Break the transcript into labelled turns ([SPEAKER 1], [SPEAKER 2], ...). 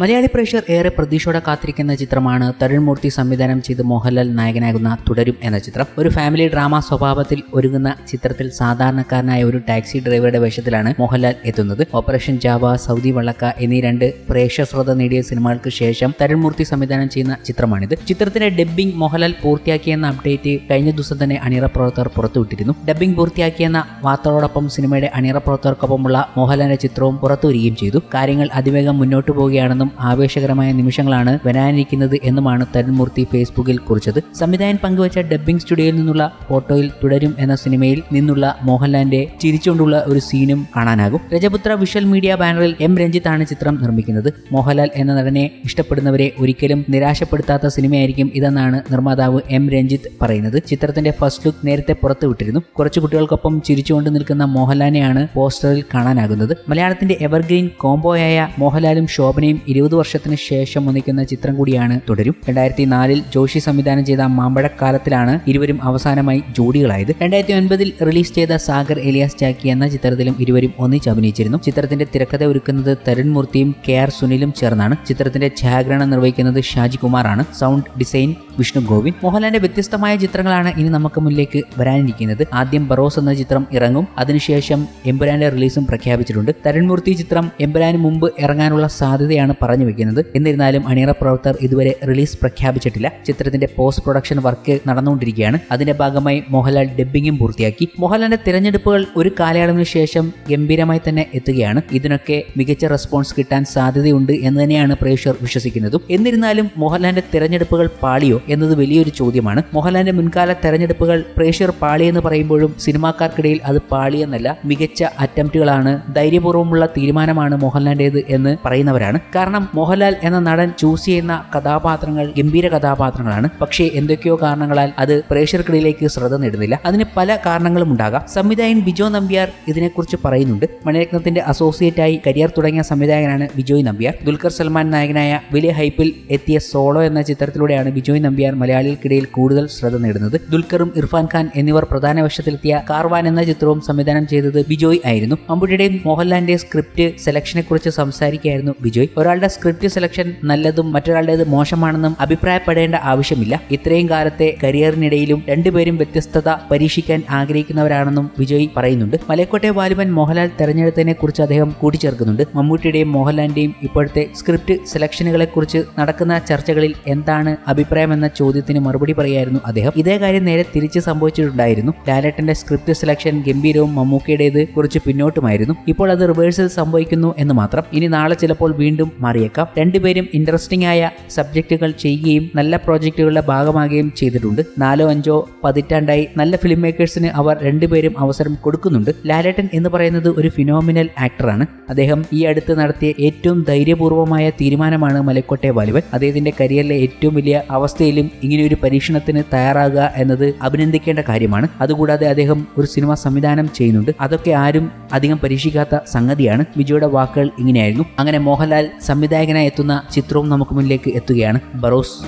[SPEAKER 1] മലയാളി പ്രേക്ഷകർ ഏറെ പ്രതീക്ഷയോടെ കാത്തിരിക്കുന്ന ചിത്രമാണ് തരുൺമൂർത്തി സംവിധാനം ചെയ്ത് മോഹൻലാൽ നായകനാകുന്ന തുടരും എന്ന ചിത്രം. ഒരു ഫാമിലി ഡ്രാമ സ്വഭാവത്തിൽ ഒരുങ്ങുന്ന ചിത്രത്തിൽ സാധാരണക്കാരനായ ഒരു ടാക്സി ഡ്രൈവറുടെ വേഷത്തിലാണ് മോഹൻലാൽ എത്തുന്നത്. ഓപ്പറേഷൻ ജാവ സൗദി വള്ളക്ക എന്നീ രണ്ട് പ്രേക്ഷക ശ്രദ്ധ നേടിയ സിനിമകൾക്ക് ശേഷം തരുൺമൂർത്തി സംവിധാനം ചെയ്യുന്ന ചിത്രമാണിത്. ചിത്രത്തിന്റെ ഡബ്ബിംഗ് മോഹൻലാൽ പൂർത്തിയാക്കിയെന്ന അപ്ഡേറ്റ് കഴിഞ്ഞ ദിവസം തന്നെ അണിയറ പ്രവർത്തകർ പുറത്തുവിട്ടിരുന്നു. ഡബ്ബിംഗ് പൂർത്തിയാക്കിയെന്ന വാർത്തകളോടൊപ്പം സിനിമയുടെ അണിയറ പ്രവർത്തകർക്കൊപ്പമുള്ള മോഹൻലാലിന്റെ ചിത്രവും പുറത്തുവരികയും ചെയ്തു. കാര്യങ്ങൾ അതിവേഗം മുന്നോട്ട് പോവുകയാണെന്നും ആവേശകരമായ നിമിഷങ്ങളാണ് വരാനിരിക്കുന്നത് എന്നുമാണ് തരുൺമൂർത്തി ഫേസ്ബുക്കിൽ കുറിച്ചത്. സംവിധായകൻ പങ്കുവച്ച ഡബ്ബിംഗ് സ്റ്റുഡിയോയിൽ നിന്നുള്ള ഫോട്ടോയിൽ തുടരും എന്ന സിനിമയിൽ നിന്നുള്ള മോഹൻലാലിന്റെ ചിരിച്ചുകൊണ്ടുള്ള ഒരു സീനും കാണാനാകും. രജപുത്ര വിഷ്വൽ മീഡിയ ബാനറിൽ എം രഞ്ജിത്താണ് ചിത്രം നിർമ്മിക്കുന്നത്. മോഹൻലാൽ എന്ന നടനെ ഇഷ്ടപ്പെടുന്നവരെ ഒരിക്കലും നിരാശപ്പെടുത്താത്ത സിനിമയായിരിക്കും ഇതെന്നാണ് നിർമ്മാതാവ് എം രഞ്ജിത്ത് പറയുന്നത്. ചിത്രത്തിന്റെ ഫസ്റ്റ് ലുക്ക് നേരത്തെ പുറത്തുവിട്ടിരുന്നു. കുറച്ചു കുട്ടികൾക്കൊപ്പം ചിരിച്ചുകൊണ്ട് നിൽക്കുന്ന മോഹൻലാലിനെയാണ് പോസ്റ്ററിൽ കാണാനാകുന്നത്. മലയാളത്തിന്റെ എവർഗ്രീൻ കോംബോയായ മോഹൻലാലും ശോഭനയും ഇരുപത് വർഷത്തിന് ശേഷം ഒന്നിക്കുന്ന ചിത്രം കൂടിയാണ് തുടരും. രണ്ടായിരത്തി നാലിൽ ജോഷി സംവിധാനം ചെയ്ത മാമ്പഴക്കാലത്തിലാണ് ഇരുവരും അവസാനമായി ജോഡികളായത്. രണ്ടായിരത്തി ഒൻപതിൽ റിലീസ് ചെയ്ത സാഗർ എലിയാസ് ചാക്കി എന്ന ചിത്രത്തിലും ഇരുവരും ഒന്നിച്ച് അഭിനയിച്ചിരുന്നു. ചിത്രത്തിന്റെ തിരക്കഥ ഒരുക്കുന്നത് തരുൺ മൂർത്തിയും കെ ആർ സുനിലും ചേർന്നാണ്. ചിത്രത്തിന്റെ ഛായാഗ്രഹണം നിർവഹിക്കുന്നത് ഷാജി കുമാറാണ്. Sound design Vishnu Govind. മോഹൻലാലിന്റെ വ്യത്യസ്തമായ ചിത്രങ്ങളാണ് ഇനി നമുക്ക് മുന്നിലേക്ക് വരാനിരിക്കുന്നത്. ആദ്യം ബറോസ് എന്ന ചിത്രം ഇറങ്ങും. അതിനുശേഷം എമ്പുരാന്റെ റിലീസും പ്രഖ്യാപിച്ചിട്ടുണ്ട്. തരുൺമൂർത്തി ചിത്രം എമ്പുരാന് മുമ്പ് ഇറങ്ങാനുള്ള സാധ്യതയാണ് പറഞ്ഞു വെക്കുന്നത്. എന്നിരുന്നാലും അണിയറ പ്രവർത്തകർ ഇതുവരെ റിലീസ് പ്രഖ്യാപിച്ചിട്ടില്ല. ചിത്രത്തിന്റെ പോസ്റ്റ് പ്രൊഡക്ഷൻ വർക്ക് നടന്നുകൊണ്ടിരിക്കുകയാണ്. അതിന്റെ ഭാഗമായി മോഹൻലാൽ ഡബ്ബിങ്ങും പൂർത്തിയാക്കി. മോഹൻലാലിന്റെ തിരഞ്ഞെടുപ്പുകൾ ഒരു കാലയളവിന് ശേഷം ഗംഭീരമായി തന്നെ എത്തുകയാണ്. ഇതിനൊക്കെ മികച്ച റെസ്പോൺസ് കിട്ടാൻ സാധ്യതയുണ്ട് എന്ന് തന്നെയാണ് പ്രേക്ഷകർ വിശ്വസിക്കുന്നതും. എന്നിരുന്നാലും മോഹൻലാലിന്റെ തിരഞ്ഞെടുപ്പുകൾ പാളിയോ എന്നത് വലിയൊരു ചോദ്യമാണ്. മോഹൻലാലിന്റെ മുൻകാല തെരഞ്ഞെടുപ്പുകൾ പ്രേക്ഷകർ പാളിയെന്ന് പറയുമ്പോഴും സിനിമാക്കാർക്കിടയിൽ അത് പാളിയെന്നല്ല മികച്ച അറ്റംപ്റ്റുകളാണ് ധൈര്യപൂർവമുള്ള തീരുമാനമാണ് മോഹൻലാലിന്റേത് എന്ന് പറയുന്നവരാണ്. കാരണം മോഹൻലാൽ എന്ന നടൻ ചൂസ് ചെയ്യുന്ന കഥാപാത്രങ്ങൾ ഗംഭീര കഥാപാത്രങ്ങളാണ്. പക്ഷേ എന്തൊക്കെയോ കാരണങ്ങളാൽ അത് പ്രേക്ഷകർക്കിടയിലേക്ക് ശ്രദ്ധ നേടുന്നില്ല. അതിന് പല കാരണങ്ങളും ഉണ്ടാകാം. സംവിധായകൻ ബിജോ നമ്പ്യാർ ഇതിനെക്കുറിച്ച് പറയുന്നുണ്ട്. മണിരത്നത്തിന്റെ അസോസിയേറ്റ് ആയി കരിയർ തുടങ്ങിയ സംവിധായകനാണ് ബിജോയ് നമ്പ്യാർ. ദുൽഖർ സൽമാൻ നായകനായ വലിയ ഹൈപ്പിൽ എത്തിയ സോളോ എന്ന ചിത്രത്തിലൂടെയാണ് ബിജോയ് നമ്പ്യാർ മലയാളികൾക്കിടയിൽ കൂടുതൽ ശ്രദ്ധ നേടുന്നത്. ദുൽഖറും ഇർഫാൻ ഖാൻ എന്നിവർ പ്രധാന വേഷത്തിലെത്തിയ കാർവാൻ എന്ന ചിത്രവും സംവിധാനം ചെയ്തത് ബിജോയ് ആയിരുന്നു. അമ്പുടിയുടെയും മോഹൻലാലിന്റെ സ്ക്രിപ്റ്റ് സെലക്ഷനെ കുറിച്ച് സംസാരിക്കുകയായിരുന്നു ബിജോയ്. ഒരാളുടെ സ്ക്രിപ്റ്റ് സെലക്ഷൻ നല്ലതും മറ്റൊരാളുടേത് മോശമാണെന്നും അഭിപ്രായപ്പെടേണ്ട ആവശ്യമില്ല. ഇത്രയും കാലത്തെ കരിയറിനിടയിലും രണ്ടുപേരും വ്യത്യസ്തത പരീക്ഷിക്കാൻ ആഗ്രഹിക്കുന്നവരാണെന്നും വിജയ് പറയുന്നുണ്ട്. മലക്കോട്ടെ വാലുവൻ മോഹൻലാൽ തെരഞ്ഞെടുത്തതിനെ കുറിച്ച് അദ്ദേഹം കൂട്ടിച്ചേർക്കുന്നുണ്ട്. മമ്മൂട്ടിയുടെയും മോഹൻലാലിന്റെയും ഇപ്പോഴത്തെ സ്ക്രിപ്റ്റ് സെലക്ഷനുകളെ കുറിച്ച് നടക്കുന്ന ചർച്ചകളിൽ എന്താണ് അഭിപ്രായം എന്ന ചോദ്യത്തിന് മറുപടി പറയായിരുന്നു അദ്ദേഹം. ഇതേ കാര്യം നേരെ തിരിച്ച് സംഭവിച്ചിട്ടുണ്ടായിരുന്നു. ലാലേട്ടന്റെ സ്ക്രിപ്റ്റ് സെലക്ഷൻ ഗംഭീരവും മമ്മൂക്കയുടേത് കുറച്ച് പിന്നോട്ടുമായിരുന്നു. ഇപ്പോൾ അത് റിവേഴ്സൽ സംഭവിക്കുന്നു എന്ന് മാത്രം. ഇനി നാളെ ചിലപ്പോൾ വീണ്ടും മാറിയേക്കാം. രണ്ടുപേരും ഇൻട്രസ്റ്റിംഗ് ആയ സബ്ജക്റ്റുകൾ ചെയ്യുകയും നല്ല പ്രോജക്റ്റുകളുടെ ഭാഗമാകുകയും ചെയ്തിട്ടുണ്ട്. നാലോ അഞ്ചോ പതിറ്റാണ്ടായി നല്ല ഫിലിം മേക്കേഴ്സിന് അവർ രണ്ടുപേരും അവസരം കൊടുക്കുന്നുണ്ട്. ലാലേട്ടൻ എന്ന് പറയുന്നത് ഒരു ഫിനോമിനൽ ആക്ടറാണ് അദ്ദേഹം ഈ അടുത്ത് നടത്തിയ ഏറ്റവും ധൈര്യപൂർവമായ തീരുമാനമാണ് മലക്കോട്ടെ വാലിബൻ. അദ്ദേഹത്തിന്റെ കരിയറിലെ ഏറ്റവും വലിയ അവസ്ഥയിലും ഇങ്ങനെ ഒരു പരീക്ഷണത്തിന് തയ്യാറാകുക എന്നത് അഭിനന്ദിക്കേണ്ട കാര്യമാണ്. അതുകൂടാതെ അദ്ദേഹം ഒരു സിനിമ സംവിധാനം ചെയ്യുന്നുണ്ട്. അതൊക്കെ ആരും അധികം പരീക്ഷിക്കാത്ത സംഗതിയാണ്. വിജയുടെ വാക്കുകൾ ഇങ്ങനെയായിരുന്നു. അങ്ങനെ മോഹൻലാൽ സംവിധായകനായി എത്തുന്ന ചിത്രവും നമുക്ക് മുന്നിലേക്ക് എത്തുകയാണ്. ബറോസ്.